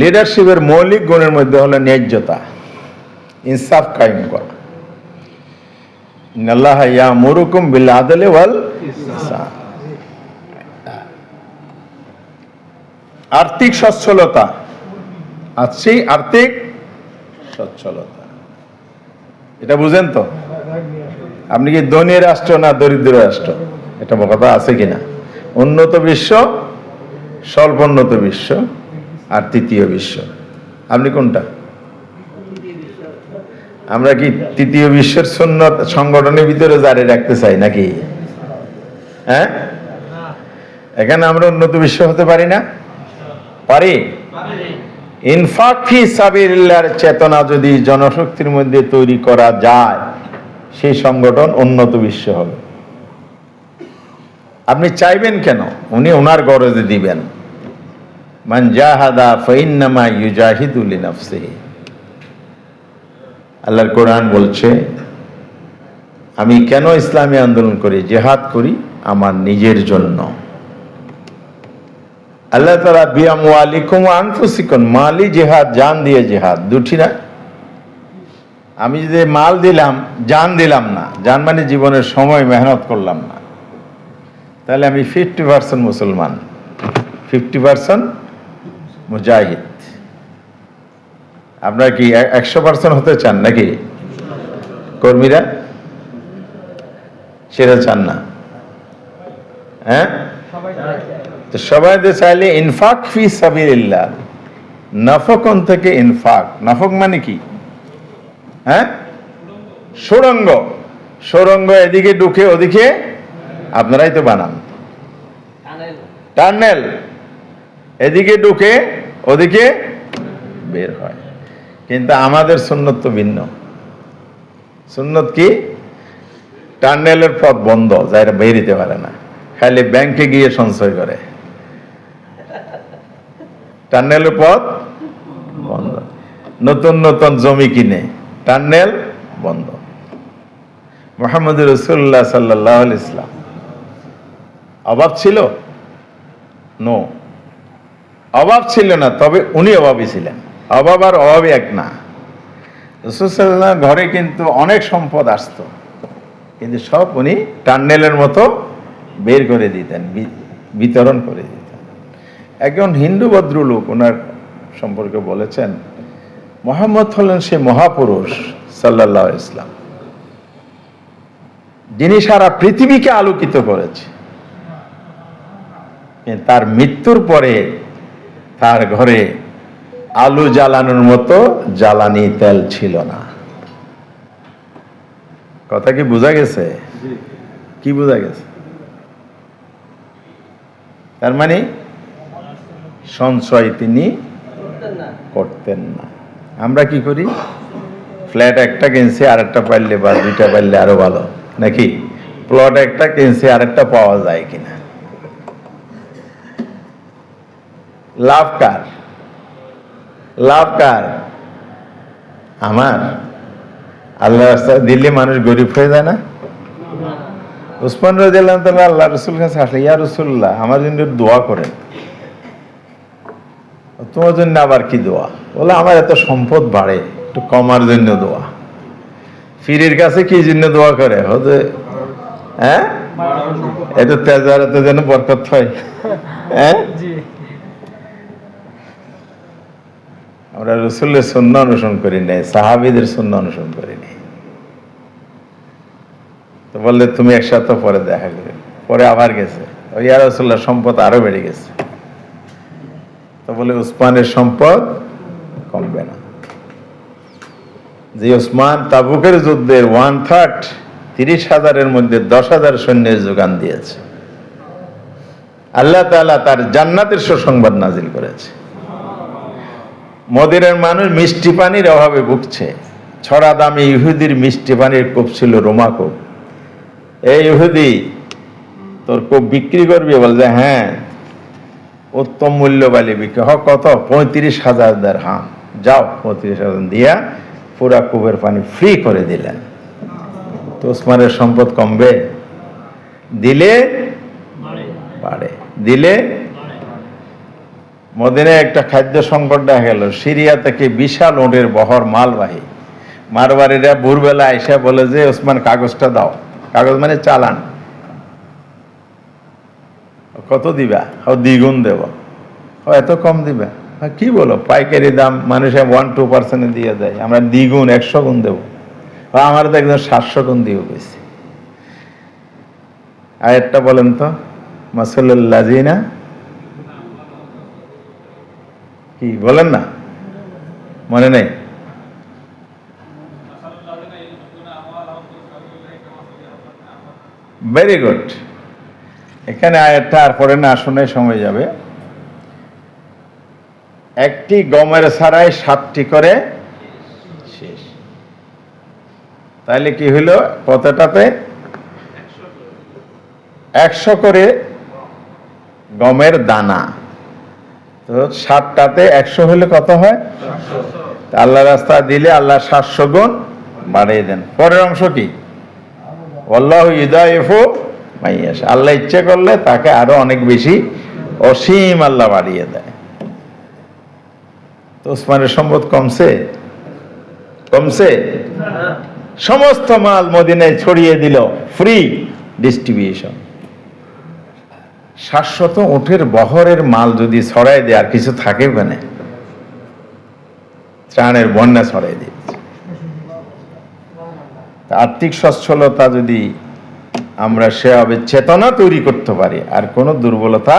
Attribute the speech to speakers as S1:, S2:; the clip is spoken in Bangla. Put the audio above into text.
S1: লিডারশিপের মৌলিক গুণের মধ্যে হলো ন্যায্যতা, ইনসাফ কায়েম করা। ইয়া মুরুকুম বিল আদলে ওয়াল আর্থিক সচ্ছলতা, আছি আর্থিক সচ্ছলতা। এটা বুঝেন তো? আপনি কি ধনী রাষ্ট্র না দরিদ্র রাষ্ট্র? এটা কথা আছে কিনা? উন্নত বিশ্ব, স্বল্পোন্নত বিশ্ব। আর তৃতীয় বিশ্ব। আপনি কোনটা? আমরা কি তৃতীয় বিশ্বের সুন্নত সংগঠনের ভিতরে জারি রাখতে চাই নাকি? হ্যাঁ? এখানে আমরা উন্নত বিশ্ব হতে পারি না? পারি? ইনফাক ফি চেতনা যদি জনশক্তির মধ্যে তৈরি করা যায়, সেই সংগঠন উন্নত বিশ্ব হবে। আপনি চাইবেন কেন? উনি ওনার গরজে দিবেন। মান ফাইন্নামা আল্লাহর কোরআন বলছে, আমি কেন ইসলামী আন্দোলন করি, জেহাদ করি? আমার নিজের জন্য। আল্লাহ তালা বিয়াম আলিকুম আনফুসিকুন মালি জেহাদ, জান দিয়ে জেহাদ। দুটি না? আমি যদি মাল দিলাম, জান দিলাম না। জান মানে জীবনের সময় মেহনত করলাম না। তাহলে আমি ফিফটি পার্সেন্ট মুসলমান। ফিফটি পার্সেন্ট মুজাহিদ। আপনারা কি একশো পার্সেন্ট হতে চান নাকি? কর্মীরা? সেটা চান না। হ্যাঁ? সবাই যে চাইলে ইনফাক ফি সাবিলিল্লাহ। নাফকন থেকে ইনফাক। নাফক মানে কি? হ্যাঁ? সুরঙ্গ সুরঙ্গ এদিকে ঢুকে ওদিকে আপনারাই তো বানান। টার্নেল এদিকে ঢুকে, ওদিকে বের হয়। কিন্তু আমাদের সুন্নত তো ভিন্ন। সুন্নত কি? টার্নেলের পথ বন্ধ যারা বেরিতে পারে না। খালি ব্যাংকে গিয়ে সঞ্চয় করে। টার্নেলের পথ বন্ধ। নতুন নতুন জমি কিনে টার্নেল বন্ধ। মোহাম্মদ রসুল্লাহ সাল্লাহ ইসলাম অভাব ছিল? নো অভাব ছিল না, তবে উনি অভাবী ছিলেন। অভাব আর অভাবী এক না। রসুল্লাহ ঘরে কিন্তু অনেক সম্পদ আসতো, কিন্তু সব উনি টার্নেলের মতো বের করে দিতেন বিতরণ করে দিতেন। একজন হিন্দু ভদ্রলোক ওনার সম্পর্কে বলেছেন, মোহাম্মদ হলেন সে মহাপুরুষ সাল্লাহ ইসলাম যিনি সারা পৃথিবীকে আলোকিত করেছে। তার মৃত্যুর পরে তার ঘরে আলু জ্বালানোর মতো জ্বালানি তেল ছিল না। কথা কি বোঝা গেছে? কি বোঝা গেছে? তার মানে সঞ্চয় তিনি করতেন না। আমরা কি করি? ফ্ল্যাট একটা কিনছি আর একটা পাইলে বা দুইটা পাইলে আরও ভালো। নাকি? প্লট একটা কিনছি আর একটা পাওয়া যায় কিনা? লাভ কার? লাভ কার? আমার। আল্লাহ রাস্তায় দিল্লি মানুষ গরিব হয়ে যায় না? উসমান রাজিয়াল্লাহ তাআলা আল্লাহ রসুল কাছে আসলে ইয়া রসুল্লাহ আমার জন্য দোয়া করেন। তোমার জন্য আবার কি দোয়া? বলে আমার এত সম্পদ বাড়ে একটু কমার জন্য দোয়া। ফিরির কাছে কি জন্য দোয়া করে? হতে হ্যাঁ? এত তেজারাতে যেন বরকত হয়। হ্যাঁ? আমরা রসুল্লের শূন্য অনুসরণ করি নাই, সাহাবিদের শূন্য অনুসরণ করি নাই। তো বললে, তুমি এক সপ্তাহ পরে দেখা করে। পরে আবার গেছে। ওই আর রসুল্লাহ সম্পদ আরও বেড়ে গেছে। তো বলে, উসমানের সম্পদ কমবে না। যে উসমান তাবুকের যুদ্ধের ওয়ান থার্ড তিরিশ হাজারের মধ্যে দশ হাজার সৈন্যের যোগান দিয়েছে। আল্লাহ তাআলা তার জান্নাতের সুসংবাদ নাজিল করেছে। মদিরের মানুষ মিষ্টি পানির অভাবে ভুগছে। ছড়া দামি ইহুদির মিষ্টি পানির কূপ ছিল রোমা কূপ। এই ইহুদি তোর কূপ বিক্রি করবি? বলছে হ্যাঁ উত্তম মূল্য বালি বিক্রি। হ, কত? পঁয়ত্রিশ হাজার দের হাম যাও, পঁয়ত্রিশ হাজার দিয়া পুরা কূপের পানি ফ্রি করে দিলেন। তো ওসমানের সম্পদ কমবে? দিলে? বাড়ে। দিলে মদিনায় একটা খাদ্য সংকট দেখা গেল। সিরিয়া থেকে বিশাল ওটের বহর মালবাহী। মারবাড়িরা ভোরবেলা আইসা বলে যে, ওসমান, কাগজটা দাও। কাগজ মানে চালান। কত দিবা? ও দ্বিগুণ দেব। ও এত কম দিবা? কি বলো? পাইকারি দাম মানুষে ওয়ান টু পার্সেন্টে দিয়ে দেয়। আমরা দ্বিগুণ, একশো গুণ দেবো। আমার তো একদম সাতশো গুণ দিয়ে গেছি। আরেকটা বলেন তো মাসুল্লাজিনা কি, বলেন না? মনে নেই? ভেরি গুড এখানে আয়াতটা আর পরে না, শুনে সময় যাবে। একটি গমের ছাড়াই সাতটি করে শেষ। তাহলে কি হইল? কতটাতে? একশো করে গমের দানা। তো ষাটটাতে একশো হলে কত হয়? আল্লাহ রাস্তা দিলে আল্লাহ সাতশো গুণ বাড়িয়ে দেন। পরের অংশ কি? আল্লাহ ইদাইফু মাইয়াস আল্লাহ ইচ্ছে করলে তাকে আরও অনেক বেশি অসীম আল্লাহ বাড়িয়ে দেয়। তো ওসমানের সম্পদ কমছে? কমছে? সমস্ত মাল মদিনায় ছড়িয়ে দিল। ফ্রি ডিস্ট্রিবিউশন শাশ্বত উঠের বহরের মাল যদি ছড়াই দেয়, আর কিছু থাকে ওখানে? ত্রাণের বন্যা ছড়াই দিয়ে। আর্থিক সচ্ছলতা যদি আমরা সেভাবে চেতনা তৈরি করতে পারি, আর কোনো দুর্বলতা